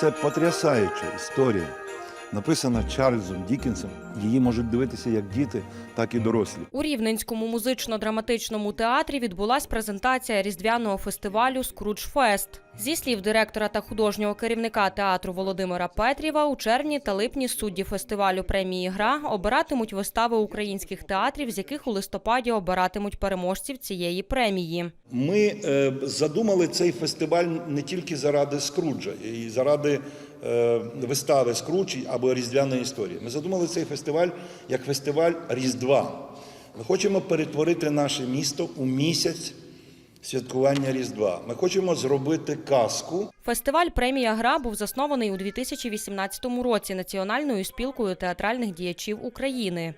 Це потрясаюча історія, написана Чарльзом Дікінсом. Її можуть дивитися як діти, так і дорослі. У Рівненському музично-драматичному театрі відбулась презентація різдвяного фестивалю Скрудж Фест. Зі слів директора та художнього керівника театру Володимира Петріва, у червні та липні судді фестивалю премії Гра обиратимуть вистави українських театрів, з яких у листопаді обиратимуть переможців цієї премії. Ми е, задумали цей фестиваль не тільки заради Скруджа і заради вистави Скрудж або Різдвяної історії. Ми задумали цей фестиваль як фестиваль Різдва. Ми хочемо перетворити наше місто у місяць святкування Різдва. Ми хочемо зробити казку. Фестиваль премія Гра був заснований у 2018 році Національною спілкою театральних діячів України.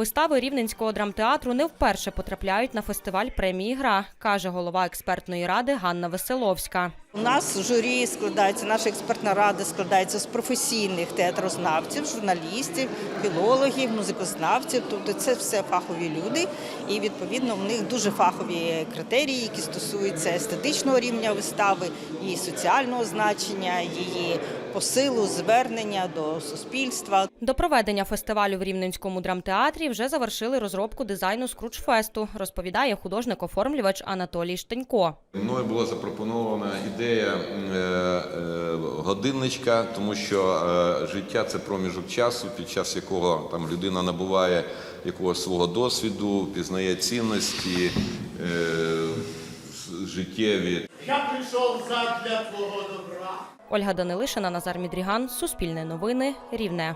Вистави Рівненського драмтеатру не вперше потрапляють на фестиваль премії Гра, каже голова експертної ради Ганна Веселовська. У нас журі складається, наша експертна рада складається з професійних театрознавців, журналістів, філологів, музикознавців. Тобто це все фахові люди, і відповідно в них дуже фахові критерії, які стосуються естетичного рівня вистави, її соціального значення, її посилу, звернення до суспільства. До проведення фестивалю в Рівненському драмтеатрі вже завершили розробку дизайну Скрудж-фесту, розповідає художник-оформлювач Анатолій Штенько. Мною була запропонована ідея е, е, годинничка, тому що е, життя це проміжок часу, під час якого там людина набуває якогось свого досвіду, пізнає цінності життєві. Я прийшов задля твого добра. Ольга Данилишина, Назар Мідріган, Суспільне новини, Рівне.